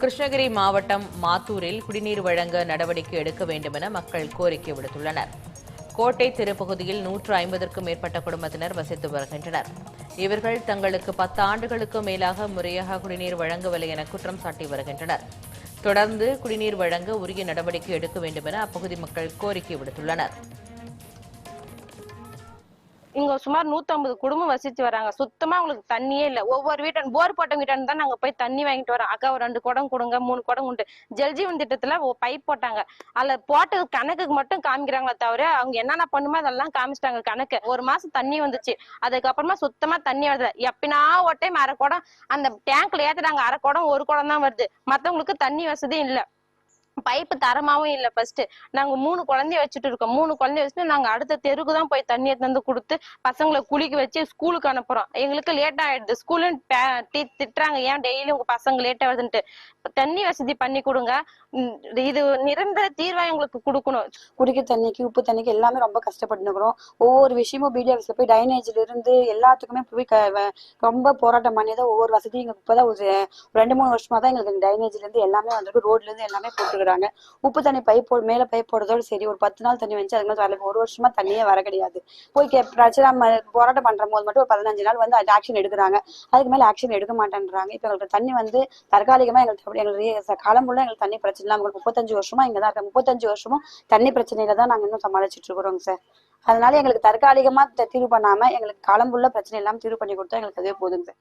கிருஷ்ணகிரி மாவட்டம் மாத்தூரில் குடிநீர் வழங்க நடவடிக்கை எடுக்க வேண்டும் என மக்கள் கோரிக்கை விடுத்துள்ளனர். கோட்டை தெருப்பகுதியில் நூற்று ஐம்பதற்கும் மேற்பட்ட குடும்பத்தினர் வசித்து வருகின்றனர். இவர்கள் தங்களுக்கு பத்து ஆண்டுகளுக்கு மேலாக முறையாக குடிநீர் வழங்கவில்லை என குற்றம் சாட்டி வருகின்றனர். தொடர்ந்து குடிநீர் வழங்க உரிய நடவடிக்கை எடுக்க வேண்டும் என அப்பகுதி மக்கள் கோரிக்கை விடுத்துள்ளனர். இங்க சுமார் 150 குடும்பம் வசிச்சு வராங்க. சுத்தமா அவங்களுக்கு தண்ணியே இல்ல. ஒவ்வொரு வீட்டன் போர் போட்டவங்க வீட்டான் தான் நாங்க போய் தண்ணி வாங்கிட்டு வரோம். அக்கா ரெண்டு குடம் கொடுங்க மூணு குடம் உண்டு. ஜல்ஜீவன் திட்டத்துல பைப் போட்டாங்க. அதுல போட்டது கணக்குக்கு மட்டும் காமிக்கிறாங்களே தவிர அவங்க என்னென்ன பண்ணுமோ அதெல்லாம் காமிச்சிட்டாங்க கணக்கு. ஒரு மாசம் தண்ணி வந்துச்சு. அதுக்கப்புறமா சுத்தமா தண்ணி வருது எப்பினா ஒரு டைம் அரை குடம் அந்த டேங்க்ல ஏத்துறாங்க அரை குடம் ஒரு குடம் தான் வருது. மத்தவங்களுக்கு தண்ணி வசதி இல்ல. பைப்பு தரமாவும் இல்ல ஃபர்ஸ்ட் நாங்க மூணு குழந்தைய வச்சுட்டு இருக்கோம். மூணு குழந்தைய வச்சுட்டு நாங்க அடுத்த தெருக்கு தான் போய் தண்ணி எடுத்து வந்து கொடுத்து பசங்களை குளிக்க வச்சு ஸ்கூலுக்கு அனுப்புறோம். எங்களுக்கு லேட் ஆயிடுது. ஸ்கூலு திட்டுறாங்க. ஏன் டெய்லி உங்க பசங்க லேட் ஆகுதுன்ட்டு தண்ணி வசதி பண்ணி கொடுங்க. இது நிரந்தர தீர்வா எங்களுக்கு கொடுக்கணும். குடிக்க தண்ணிக்கு உப்பு தண்ணிக்கு எல்லாமே ரொம்ப கஷ்டப்பட்டுக்கிறோம் ஒவ்வொரு விஷயமும் பிடிஎஃப்ஸ்ல போய் டைனேஜ்ல இருந்து எல்லாத்துக்குமே போய் க- ரொம்ப போராட்டம் பண்ணி தான் ஒவ்வொரு வசதியும் எங்களுக்கு இப்பதான் ஒரு ரெண்டு மூணு வருஷமா தான் எங்களுக்கு டைனேஜ்ல இருந்து எல்லாமே வந்திருக்கு. ரோட்ல இருந்து எல்லாமே போட்டுக்கிறாங்க உப்பு தண்ணி பைப் போ மேல பைப் போடுறதோட சரி ஒரு பத்து நாள் தண்ணி வந்துச்சு அதுக்கு மாதிரி வரல ஒரு வருஷமா தண்ணியே வர கிடையாது. போய் கே- பிரச்சனை நம்ம போராட்டம் பண்ற போது மட்டும் ஒரு பதினஞ்சு நாள் வந்து ஆக்ஷன் எடுக்கிறாங்க. அதுக்கு மேல ஆக்ஷன் எடுக்க மாட்டேன்றாங்க. இப்ப எங்களுக்கு தண்ணி வந்து தற்காலிகமா எங்களுக்கு எங்களுக்கு காலம் ஃபுல்லா எங்களுக்கு தண்ணி பிரச்சனை இல்லாம உங்களுக்கு முப்பத்தஞ்சு வருஷமா இங்க தான் இருக்கோம் முப்பத்தஞ்சு வருஷமும் தண்ணி பிரச்சனையில தான் நாங்க இன்னும் சமாளிச்சுட்டு இருக்கிறோங்க சார். அதனால எங்களுக்கு தற்காலிகமா த- தீர்வு பண்ணாம எங்களுக்கு காலம் ஃபுல்லா பிரச்சனை இல்லாம தீர்வு பண்ணி கொடுத்தா எங்களுக்கு அதுவே போதுங்க சார்.